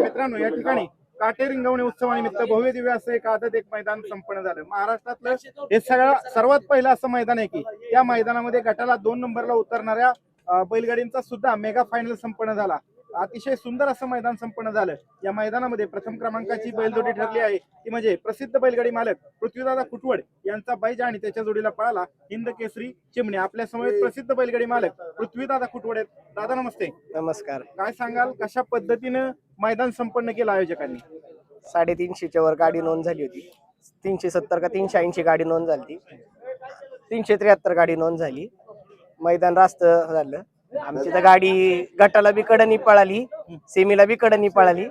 मित्रांनो या ठिकाणी काटे रिंगवणे उत्सवानिमित्त भव्य दिव्य असं एक आदत एक मैदान संपन्न झालं. महाराष्ट्रातलं हे सगळं सर्वात पहिलं असं मैदान आहे की या मैदानामध्ये गटाला दोन नंबरला उतरणाऱ्या बैलगाडींचा सुद्धा मेगा फायनल संपन्न झाला. अतिशय सुंदर असं मैदान संपन्न झालं. या मैदानामध्ये प्रथम क्रमांकाची बैलजोडी ठरली आहे. ती म्हणजे प्रसिद्ध बैलगाडी मालक पृथ्वीदादा कुटवड यांचा बैजा आणि त्याच्या जोडीला पळाला हिंद केसरी चिमणे. आपल्यासमोर प्रसिद्ध बैलगाडी मालक पृथ्वीदादा कुटवड आहेत. दादा नमस्ते. नमस्कार. काय सांगाल? कशा पद्धतीनं मैदान संपन्न केलं आयोजकांनी? साडेतीनशेच्या वर गाडी नोंद झाली होती. तीनशे सत्तर का तीनशे ऐंशी गाडी नोंद झाली तीनशे त्र्याहत्तर गाडी नोंद झाली. मैदान रास्त झालं. आमची तर गाडी गटाला बी कडनी पळाली सेमीला बी कडनी पळाली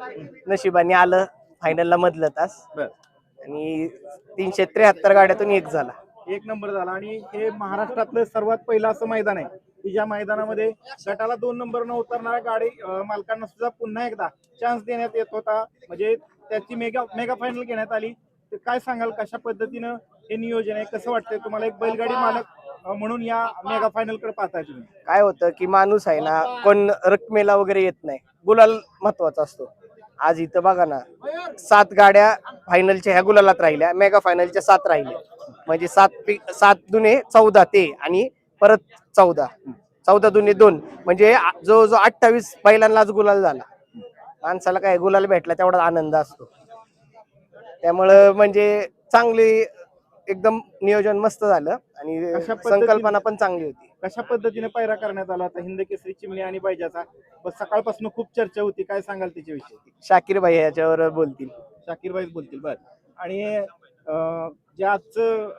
नशिबाने आलं फायनलला मधलं तास. बर. आणि तीनशे त्र्याहत्तर गाड्यातून एक झाला. एक नंबर झाला. आणि हे महाराष्ट्रातलं सर्वात पहिलं असं मैदान आहे. की ज्या मैदानामध्ये गटाला दोन नंबर न उतरणाऱ्या गाडी अं, मालकांना सुद्धा पुन्हा एकदा चान्स देण्यात येत होता. म्हणजे त्याची मेगा मेगा फायनल घेण्यात आली. तर काय सांगाल कशा पद्धतीनं हे नियोजन आहे? कसं वाटतंय? तुम्हाला एक बैलगाडी मालक म्हणून या मेगा फायनलकडे पाहताय तुम्ही. काय होतं की माणूस आहे ना कोण रकमेला वगैरे येत नाही. गुलाल महत्त्वाचा असतो. आज इथं बघा ना सात गाड्या फायनलच्या ह्या गुलालात राहिल्या मेगा फायनलच्या सात राहिल्या. म्हणजे सात पी- सात दुने चौदा ते आणि परत चौदा. चौदा दुने दोन. म्हणजे आ- जो जो अठ्ठावीस बैलांनाच गुलाल झाला. माणसाला काय गुलाल भेटला तेवढा आनंद असतो. त्यामुळं म्हणजे चांगली एकदम नियोजन मस्त झालं आणि पद्धतीने- संकल्पना पण चांगली होती. कशा पद्धतीने पैरा करण्यात आला आता हिंद केसरी चिमणी आणि बस सकाळपासून खूप चर्चा होती. काय सांगाल त्याच्याविषयी शाकीर भाई याच्यावर बोलतील. शाकीर बाईच बोलतील बर. आणि अं, जे आजचं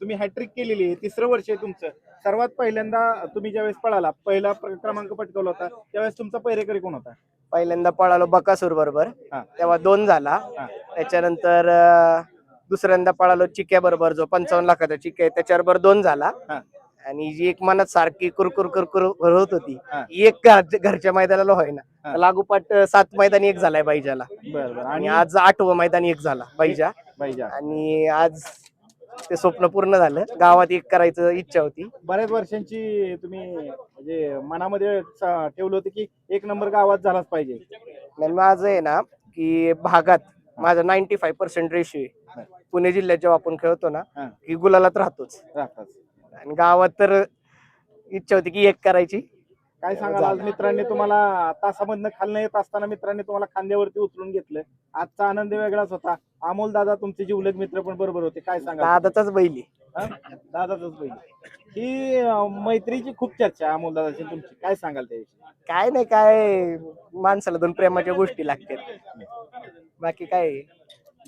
तुम्ही हॅट्रिक केलेली आहे तिसरं वर्ष आहे तुमचं. सर्वात पहिल्यांदा तुम्ही ज्यावेळेस पळाला पहिला क्रमांक पटकवला होता त्यावेळेस तुमचा पहिरेकरी कोण होता? पहिल्यांदा पळालो बकासूर बरोबर. हा. तेव्हा दोन झाला. हा. त्याच्यानंतर अं, दुसऱ्यांदा पळालो चिक्या बरोबर जो पंचावन्न लाखाचा चिक्या आहे त्याच्याबरोबर दोन झाला. हा. आणि जी एक मनात सारखी कुरकुर कुरकुर होत होती हा. एक घर- घरच्या मैदानाला होईना. हा. लागोपाठ अं, सात मैदानी एक झालाय बर बर. आणि आणि आज आठवं मैदानी एक झाला बैजा बैजा आणि आज ते स्वप्न पूर्ण झालं. गावात एक करायचं इच्छा होती. बऱ्याच वर्षांची तुम्ही म्हणजे मनामध्ये स- ठेवलं होतं की एक नंबर गावात झालाच पाहिजे. आणि माझं आहे ना की भागात माझा नाईन्टी फाईव्ह पर्सेंट रेशो आहे. पुणे जिल्ह्यात जेव्हा आपण खेळतो ना हा. की गुलालात राहतोच. राहतात आणि गावात तर इच्छा होती की एक करायची. काय सांगाल आज मित्रांनी तुम्हाला तासामधनं खालनं येत असताना मित्रांनी तुम्हाला खांद्यावरती उचलून घेतलं. आजचा आनंद वेगळाच होता. अमोल दादा तुमचे जिवलग मित्र पण बरोबर होते काय सांगाल? दादाचाच बैली हा? दादाचंच पहिली ही अं, मैत्रीची खूप चर्चा आहे अमोल दादाची तुमची. काय सांगाल त्याविषयी? काय नाही काय माणसाला दोन प्रेमाच्या गोष्टी लागतात. बाकी काय आहे?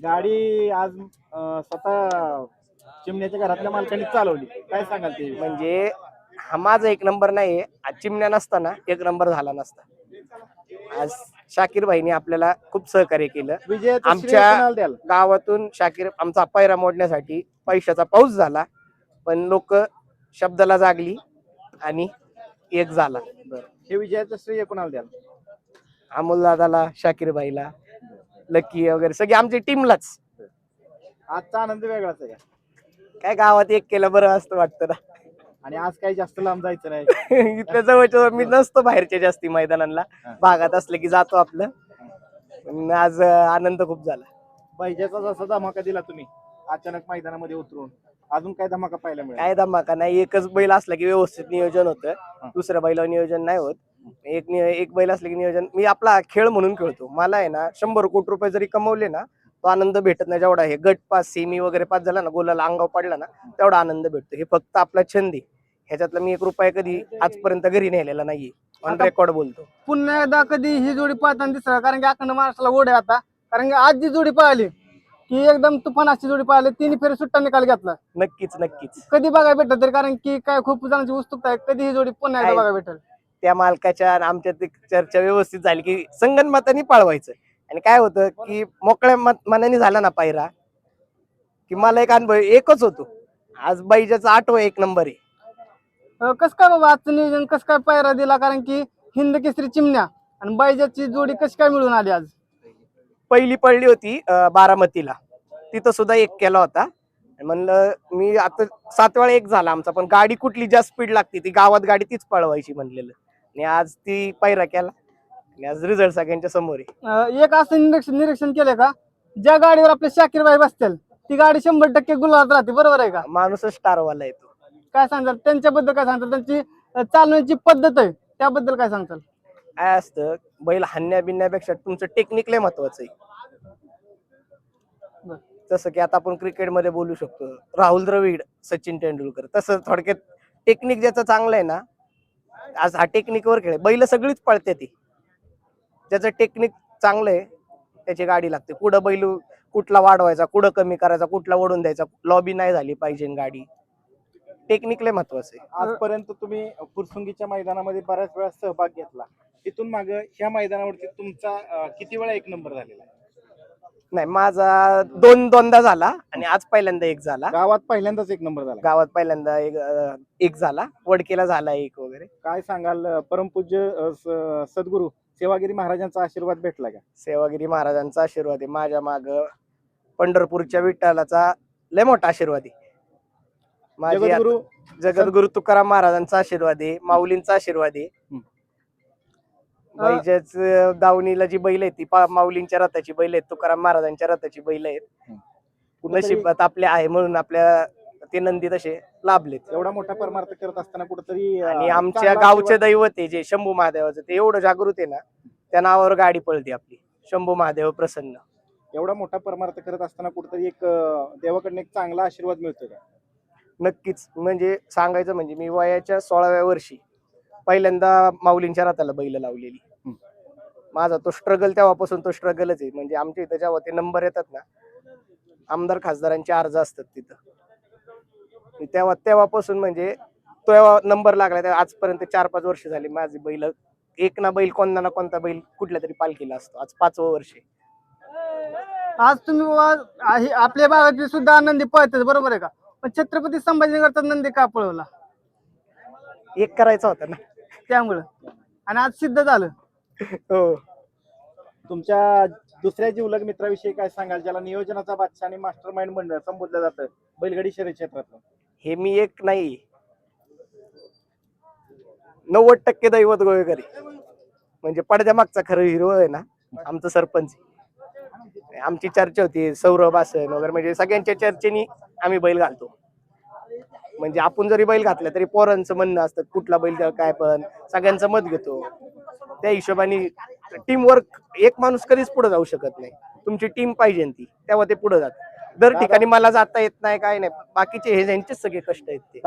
गाडी आज अं, स्वतः चिमण्याच्या घरातल्या मालकांनी चालवली. काय सांगाल ते? म्हणजे हा माझा एक नंबर नाहीये. आज चिमण्या नसताना एक नंबर झाला नसता. आज शाकीर भाईने आपल्याला खूप सहकार्य केलं. विजयाचं आमच्या- द्याल? गावातून शाकीर आमचा पायरा मोडण्यासाठी पैशाचा पाऊस झाला पण लोक शब्दाला जागली आणि एक झाला. हे विजयाचं श्रेय कोणाला द्याल? अमोल दादाला शाकीर भाईला. लकी वगैरे सगळी आमची टीमलाच. आजचा आनंद वेगळाच आहे? काय गावात एक केलं बरं असतं वाटतं ना. आणि आज काही जास्त लांब जायचं नाही. इथल्या जवळच्या जवळ मी नसतो बाहेरच्या जास्ती मैदानांना. भागात असलं की जातो आपलं. पण आज अं, आनंद खूप झाला. बैजाचा जसा धमाका दिला तुम्ही अचानक मैदानामध्ये उतरून अजून काय धमाका पाहायला मिळेल? काय धमाका नाही एकच बैल असला की व्यवस्थित नियोजन होतं. दुसऱ्या बैलावर नियोजन नाही होत. एक एक बैल असलं की नियोजन. मी आपला खेळ म्हणून खेळतो. मला आहे ना शंभर कोटी रुपये जरी कमवले ना तो आनंद भेटत नाही जेवढा हे गट पास सेमी वगैरे पास झाला ना गोलाला अंगावर पडला ना तेवढा आनंद भेटतो. हे फक्त आपला छंद आहे. ह्याच्यातला मी एक रुपया कधी आजपर्यंत घरी नेलेला नाहीये. ऑन आता- रेकॉर्ड बोलतो. पुन्हा एकदा कधी ही जोडी पाहताना दिसणार कारण की अखंड महाराष्ट्राला ओढ आहे आता. कारण की आज जी जोडी पाहिली की एकदम तुफान अशी जोडी पाहिली तिने फेरी सुट्टा निकाल घेतला. नक्कीच नक्कीच. कधी बघायला भेटत तरी कारण की काय खूप जणांची उत्सुकता आहे कधी ही जोडी पुन्हा एकदा? बघायला भेटेल? त्या मालकाच्या आणि आमच्यात एक चर्चा व्यवस्थित झाली की संगनमतानी पाळवायचं. आणि काय होतं की मोकळ्या मत मनाने झाला ना पायरा की मला एक अनुभव एकच होतो. आज बैजाचा आठवा एक नंबर आहे. कसं काय बाबा आजचं नियोजन कसं काय पायरा दिला? कारण की हिंद केसरी चिमण्या आणि बायजाची जोडी कशी काय मिळून आली आज? पहिली पडली होती अं, बारामतीला. तिथं सुद्धा एक केला होता. आणि म्हणलं मी आता सात वेळा एक झाला आमचा पण गाडी कुठली जास्त स्पीड लागते ती गावात गाडी तीच पळवायची म्हणलेलं. आणि आज ती पायरा केला. आणि आज रिझल्ट सगळ्यांच्या समोर आहे. अं, एक असं निरीक्षण निरीक्षण केलंय का ज्या गाडीवर आपले शाकीरबाई बसतील ती गाडी शंभर टक्के गुलाबात राहते बरोबर आहे का? माणूसच स्टारवाला येतो काय सांगताल? त्यांच्याबद्दल काय सांगताल? त्यांची अं, चालण्याची पद्धत आहे त्याबद्दल काय सांगताल? काय असतं बैल हाणण्या बिनण्यापेक्षा तुमचं टेक्निक लय महत्वाचं आहे. बरं. जसं की आता आपण क्रिकेटमध्ये बोलू शकतो राहुल द्रविड सचिन तेंडुलकर तसं थोडक्यात टेक्निक ज्याचं चांगलं आहे ना आज हा टेक्निकवर खेळ बैल सगळीच पळते ती. ज्याचं टेक्निक चांगलं आहे त्याची गाडी लागते. कुठं बैल कुठला वाढवायचा कुठं कमी करायचा कुठला ओढून द्यायचा लॉबी नाही झाली पाहिजे गाडी. टेक्निक लय महत्वाचं आहे. आजपर्यंत तुम्ही फुरसुंगीच्या मैदानामध्ये बऱ्याच वेळा सहभाग घेतला. तिथून माग ह्या मैदानावरती तुमचा अं, किती वेळा एक नंबर झालेला आहे? नाही माझा दोन दोनदा झाला आणि आज पहिल्यांदा एक झाला. गावात पहिल्यांदाच एक नंबर झाला. गावात पहिल्यांदा एक अं, एक झाला. वडकेला झाला एक वगैरे. काय सांगाल अं, परमपूज्य अं, स- सद्गुरू सेवागिरी महाराजांचा आशीर्वाद भेटला का? सेवागिरी महाराजांचा आशीर्वाद आहे. माझ्या माग पंढरपूरच्या विठ्ठलाचा लय मोठा आशीर्वाद आहे. माझी आता- जगद्गुरू जगद्गुरु तुकाराम महाराजांचा आशीर्वाद आहे. माऊलींचा आशीर्वाद आहे. हम्म. बैजाच दावणीला जी बैल आहे ती पा- माऊलींच्या रथाची बैल आहेत तुकाराम महाराजांच्या रथाची बैल आहेत. कुठेतरी- नशिबात आपले आहे म्हणून आपल्या ते नंदी तसे लाभलेत. एवढा मोठा परमार्थ करत असताना कुठेतरी आणि आमच्या गावचे दैवत आहे जे शंभू महादेवाचं ते एवढं जागृत आहे ना त्या नावावर गाडी पळते आपली. शंभू महादेव प्रसन्न. एवढा मोठा परमार्थ करत असताना कुठेतरी एक अं, देवाकडनं एक चांगला आशीर्वाद मिळतो का? नक्कीच. म्हणजे सांगायचं म्हणजे मी वयाच्या सोळाव्या वर्षी पहिल्यांदा माऊलींच्या रथाला बैल लावलेली. माझा तो स्ट्रगल तेव्हापासून तो स्ट्रगलच आहे. म्हणजे आमच्या इथं जेव्हा ते नंबर येतात ना आमदार खासदारांचे अर्ज असतात तिथं. तेव्हा तेव्हापासून म्हणजे तेव्हा नंबर लागला तेव्हा आजपर्यंत चार पाच वर्ष झाली माझी बैल एक ना बैल कोणता ना कोणता बैल कुठल्या तरी पालखीला असतो. आज पाचवं वर्ष. आज तुम्ही आपल्या भागातली सुद्धा नंदी पळतात बरोबर आहे का? पण छत्रपती संभाजीनगरचा नंदी का पळवला? एक करायचा होता ना. त्यामुळं. आणि आज सिद्ध झालं. हो. तुमच्या दुसऱ्या जीवलग मित्राविषयी काय सांगाल? ज्याला नियोजनाचा बादशाह आणि मास्टर माइंड मंडळ संबोधलं जातं बैलगाडी शर्यत क्षेत्रात हे मी एक नाही. नव्वद टक्के दैवत गोळेकरी. म्हणजे पडद्या मागचा खरं हिरो आहे ना आमचं सरपंच. आमची चर्चा होती सौरभ आसन वगैरे म्हणजे सगळ्यांच्या चर्चेनी आम्ही बैल घालतो. म्हणजे आपण जरी बैल घातला तरी पोरांचं म्हणणं असतं कुठला बैल काय पण. सगळ्यांचं मत घेतो. त्या हिशोबाने टीम वर्क एक माणूस कधीच पुढे जाऊ शकत नाही. तुमची टीम पाहिजे ती तेव्हा ते पुढे जात. दर ठिकाणी मला जाता येत नाही काय नाही. बाकीचे हे यांचेच सगळे कष्ट आहेत ते.